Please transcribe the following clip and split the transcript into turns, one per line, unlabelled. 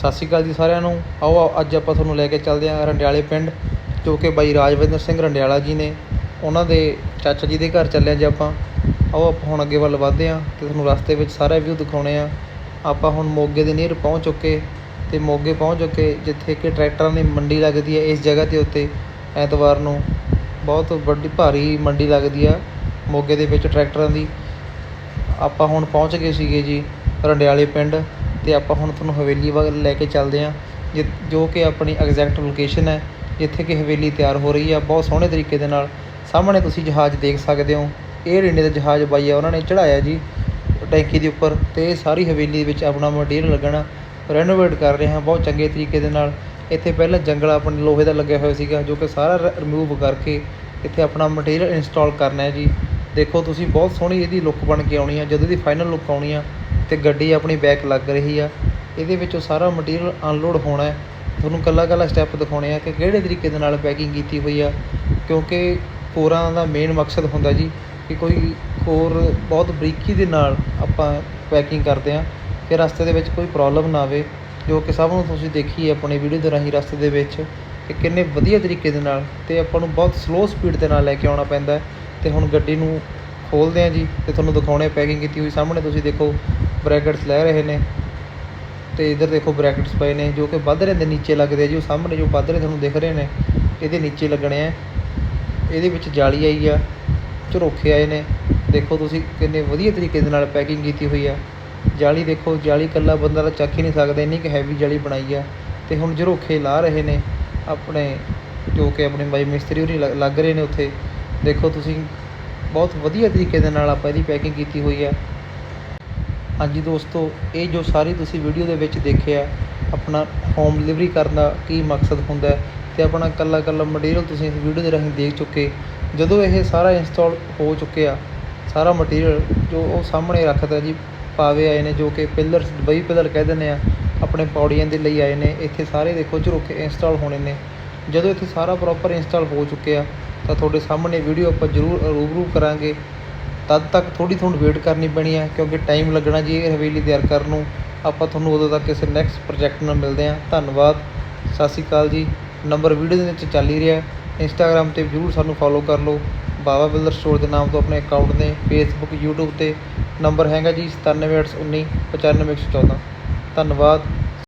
ਸਤਿ ਸ਼੍ਰੀ ਅਕਾਲ ਜੀ ਸਾਰਿਆਂ ਨੂੰ। ਆਓ ਅੱਜ ਆਪਾਂ ਤੁਹਾਨੂੰ ਲੈ ਕੇ ਚੱਲਦੇ ਹਾਂ ਰੰਡਿਆਲੇ ਪਿੰਡ, ਜੋ ਕਿ ਬਾਈ ਰਾਜਵਿੰਦਰ ਸਿੰਘ ਰੰਡਿਆਲਾ ਜੀ ਨੇ। ਉਹਨਾਂ ਦੇ ਚਾਚਾ ਜੀ ਦੇ ਘਰ ਚੱਲੇ ਹਾਂ ਜੀ ਆਪਾਂ। ਆਓ, ਆਪਾਂ ਹੁਣ ਅੱਗੇ ਵੱਲ ਵਧਦੇ ਹਾਂ ਤੇ ਤੁਹਾਨੂੰ ਰਸਤੇ ਵਿੱਚ ਸਾਰਾ ਵਿਊ ਦਿਖਾਉਣੇ ਆ ਆਪਾਂ ਹੁਣ ਮੋਗੇ ਦੇ ਨੀਅਰ ਪਹੁੰਚ ਚੁੱਕੇ ਤੇ ਮੋਗੇ ਪਹੁੰਚ ਚੁੱਕੇ, ਜਿੱਥੇ ਕਿ ਟਰੈਕਟਰਾਂ ਦੀ ਮੰਡੀ ਲੱਗਦੀ ਹੈ ਇਸ ਜਗ੍ਹਾ ਦੇ ਉੱਤੇ, ਐਤਵਾਰ ਨੂੰ। ਬਹੁਤ ਵੱਡੀ ਭਾਰੀ ਮੰਡੀ ਲੱਗਦੀ ਆ ਮੋਗੇ ਦੇ ਵਿੱਚ ਟਰੈਕਟਰਾਂ ਦੀ। ਆਪਾਂ ਹੁਣ ਪਹੁੰਚ ਗਏ ਸੀਗੇ ਜੀ ਰੰਡਿਆਲੇ ਪਿੰਡ। ਅਤੇ ਆਪਾਂ ਹੁਣ ਤੁਹਾਨੂੰ ਹਵੇਲੀ ਵੱਲ ਲੈ ਕੇ ਚੱਲਦੇ ਹਾਂ, ਜਿ, ਜੋ ਕਿ ਆਪਣੀ ਐਗਜ਼ੈਕਟ ਲੋਕੇਸ਼ਨ ਹੈ, ਜਿੱਥੇ ਕਿ ਹਵੇਲੀ ਤਿਆਰ ਹੋ ਰਹੀ ਆ, ਬਹੁਤ ਸੋਹਣੇ ਤਰੀਕੇ ਦੇ ਨਾਲ। ਸਾਹਮਣੇ ਤੁਸੀਂ ਜਹਾਜ਼ ਦੇਖ ਸਕਦੇ ਹੋ ਏਅਰ ਇੰਡੀਆ ਦਾ ਜਹਾਜ਼ ਬਾਈ ਆ ਉਹਨਾਂ ਨੇ ਚੜਾਇਆ ਜੀ, ਟੈਂਕੀ ਦੇ ਉੱਪਰ ਅਤੇ ਸਾਰੀ ਹਵੇਲੀ ਵਿੱਚ ਆਪਣਾ ਮਟੀਰੀਅਲ ਲੱਗਣਾ ਰੈਨੋਵੇਟ ਕਰ ਰਹੇ ਹਾਂ ਬਹੁਤ ਚੰਗੇ ਤਰੀਕੇ ਦੇ ਨਾਲ। ਇੱਥੇ ਪਹਿਲਾਂ ਜੰਗਲ ਆਪਣੇ ਲੋਹੇ ਦਾ ਲੱਗਿਆ ਹੋਇਆ ਸੀਗਾ, ਜੋ ਕਿ ਸਾਰਾ ਰਿਮੂਵ ਕਰਕੇ ਇੱਥੇ ਆਪਣਾ ਮਟੀਰੀਅਲ ਇੰਸਟਾਲ ਕਰਨਾ ਹੈ ਜੀ। ਦੇਖੋ ਤੁਸੀਂ ਬਹੁਤ ਸੋਹਣੀ ਇਹਦੀ ਲੁੱਕ ਬਣ ਕੇ ਆਉਣੀ ਆ, ਜਦੋਂ ਦੀ ਫਾਈਨਲ ਲੁੱਕ ਆਉਣੀ ਆ ਅਤੇ ਗੱਡੀ ਆਪਣੀ ਬੈਕ ਲੱਗ ਰਹੀ ਆ। ਇਹਦੇ ਵਿੱਚ ਉਹ ਸਾਰਾ ਮਟੀਰੀਅਲ ਅਨਲੋਡ ਹੋਣਾ ਤੁਹਾਨੂੰ ਇਕੱਲਾ ਇਕੱਲਾ ਸਟੈਪ ਦਿਖਾਉਣੇ ਆ ਕਿ ਕਿਹੜੇ ਤਰੀਕੇ ਦੇ ਨਾਲ ਪੈਕਿੰਗ ਕੀਤੀ ਹੋਈ ਆ। ਕਿਉਂਕਿ ਕੋਰਾਂ ਦਾ ਮੇਨ ਮਕਸਦ ਹੁੰਦਾ ਜੀ ਕਿ ਕੋਈ ਕੋਰ ਬਹੁਤ ਬਰੀਕੀ ਦੇ ਨਾਲ ਆਪਾਂ ਪੈਕਿੰਗ ਕਰਦੇ ਆ ਕਿ ਰਸਤੇ ਦੇ ਵਿੱਚ ਕੋਈ ਪ੍ਰੋਬਲਮ ਨਾ ਆਵੇ, ਜੋ ਕਿ ਸਭ ਨੂੰ ਤੁਸੀਂ ਦੇਖੀ ਹੈ ਆਪਣੇ ਵੀਡੀਓ ਦੇ ਰਾਹੀਂ ਰਸਤੇ ਦੇ ਵਿੱਚ ਕਿ ਕਿੰਨੇ ਵਧੀਆ ਤਰੀਕੇ ਦੇ ਨਾਲ ਤੇ ਆਪਾਂ ਨੂੰ ਬਹੁਤ ਸਲੋ ਸਪੀਡ ਦੇ ਨਾਲ ਲੈ ਕੇ ਆਉਣਾ ਪੈਂਦਾ ਹੈ। ਤੇ ਹੁਣ ਗੱਡੀ ਨੂੰ ਖੋਲਦੇ ਆ ਜੀ ਤੇ ਤੁਹਾਨੂੰ ਦਿਖਾਉਣੇ ਪੈਕਿੰਗ ਕੀਤੀ ਹੋਈ, ਸਾਹਮਣੇ ਤੁਸੀਂ ਦੇਖੋ ਬ੍ਰੈਕਟਸ ਲੈ ਰਹੇ ਨੇ ਤੇ ਇਧਰ ਦੇਖੋ ਬ੍ਰੈਕਟਸ ਪਏ ਨੇ ਜੋ ਕਿ ਪੱਧਰੇ ਦੇ ਨੀਚੇ ਲੱਗਦੇ ਆ ਜੀ। ਉਹ ਸਾਹਮਣੇ ਜੋ ਪੱਧਰੇ ਤੁਹਾਨੂੰ ਦਿਖ ਰਹੇ ਨੇ, ਇਹਦੇ ਨੀਚੇ ਲੱਗਣੇ ਆ। ਇਹਦੇ ਵਿੱਚ ਜਾਲੀ ਆਈ ਆ, ਝਰੋਖੇ ਆਏ ਨੇ। ਦੇਖੋ ਤੁਸੀਂ ਕਿੰਨੇ ਵਧੀਆ ਤਰੀਕੇ ਦੇ ਨਾਲ ਪੈਕਿੰਗ ਕੀਤੀ ਹੋਈ ਆ। ਜਾਲੀ ਦੇਖੋ, ਜਾਲੀ ਇਕੱਲਾ ਬੰਦਾ ਤਾਂ ਚੱਕ ਹੀ ਨਹੀਂ ਸਕਦਾ, ਇੰਨੀ ਕਿ ਹੈਵੀ ਜਾਲੀ ਬਣਾਈ ਆ। ਤੇ ਹੁਣ ਝਰੋਖੇ ਲਾ ਰਹੇ ਨੇ ਆਪਣੇ, ਜੋ ਕਿ ਆਪਣੇ ਬਾਈ ਮਿਸਤਰੀ ਹੋਰੀ ਲ- ਲੱਗ ਰਹੇ ਨੇ ਉੱਥੇ। ਦੇਖੋ ਤੁਸੀਂ ਬਹੁਤ ਵਧੀਆ ਤਰੀਕੇ ਦੇ ਨਾਲ ਆਪਾਂ ਇਹਦੀ ਪੈਕਿੰਗ ਕੀਤੀ ਹੋਈ ਆ। ਹਾਂਜੀ ਦੋਸਤੋ, ਇਹ ਜੋ ਸਾਰੀ ਤੁਸੀਂ ਵੀਡੀਓ ਦੇ ਵਿੱਚ ਦੇਖਿਆ, ਆਪਣਾ ਹੋਮ ਡਿਲੀਵਰੀ ਕਰਨ ਦਾ ਕੀ ਮਕਸਦ ਹੁੰਦਾ ਅਤੇ ਆਪਣਾ ਇਕੱਲਾ ਇਕੱਲਾ ਮਟੀਰੀਅਲ ਤੁਸੀਂ ਇਸ ਵੀਡੀਓ ਦੇ ਰਾਹੀਂ ਦੇਖ ਚੁੱਕੇ, ਜਦੋਂ ਇਹ ਸਾਰਾ ਇੰਸਟਾਲ ਹੋ ਚੁੱਕਿਆ, ਸਾਰਾ ਮਟੀਰੀਅਲ ਜੋ ਉਹ ਸਾਹਮਣੇ ਰੱਖਦਾ ਜੀ, ਪਾਵੇ ਆਏ ਨੇ ਜੋ ਕਿ ਪਿਲਰਸ ਬਈ ਪਿਲਰ ਕਹਿ ਦਿੰਦੇ ਆ, ਆਪਣੇ ਪੌੜੀਆਂ ਦੇ ਲਈ ਆਏ ਨੇ, ਇੱਥੇ ਸਾਰੇ ਦੇਖੋ ਝਰੋਖੇ ਇੰਸਟਾਲ ਹੋਣੇ ਨੇ। ਜਦੋਂ ਇੱਥੇ ਸਾਰਾ ਪ੍ਰੋਪਰ ਇੰਸਟਾਲ ਹੋ ਚੁੱਕਿਆ, ਤਾਂ ਤੁਹਾਡੇ ਸਾਹਮਣੇ ਵੀਡੀਓ ਆਪਾਂ ਜ਼ਰੂਰ ਰੂਬਰੂ ਕਰਾਂਗੇ। ਤਦ ਤੱਕ ਥੋੜ੍ਹੀ ਤੁਹਾਨੂੰ ਵੇਟ ਕਰਨੀ ਪੈਣੀ ਹੈ, ਕਿਉਂਕਿ ਟਾਈਮ ਲੱਗਣਾ ਜੀ ਇਹ ਹਵੇਲੀ ਤਿਆਰ ਕਰਨ ਨੂੰ। ਆਪਾਂ ਤੁਹਾਨੂੰ ਉਦੋਂ ਤੱਕ ਕਿਸੇ ਨੈਕਸਟ ਪ੍ਰੋਜੈਕਟ ਨਾਲ ਮਿਲਦੇ ਹਾਂ। ਧੰਨਵਾਦ। ਸਤਿ ਸ਼੍ਰੀ ਅਕਾਲ ਜੀ। ਨੰਬਰ ਵੀਡੀਓ ਦੇ ਵਿੱਚ ਚੱਲ ਹੀ ਰਿਹਾ ਇੰਸਟਾਗ੍ਰam ਤੇ ਜ਼ਰੂਰ ਸਾਨੂੰ ਫੋਲੋ ਕਰ ਲਓ। ਬਾਬਾ ਬਿਲਡਰ ਸਟੋਰ ਦੇ ਨਾਮ ਤੋਂ ਆਪਣੇ ਅਕਾਊਂਟ ਨੇ। ਫੇਸਬੁੱਕ YouTube ਤੇ ਨੰਬਰ ਹੈਗਾ ਜੀ 97819 95114 ਧੰਨਵਾਦ।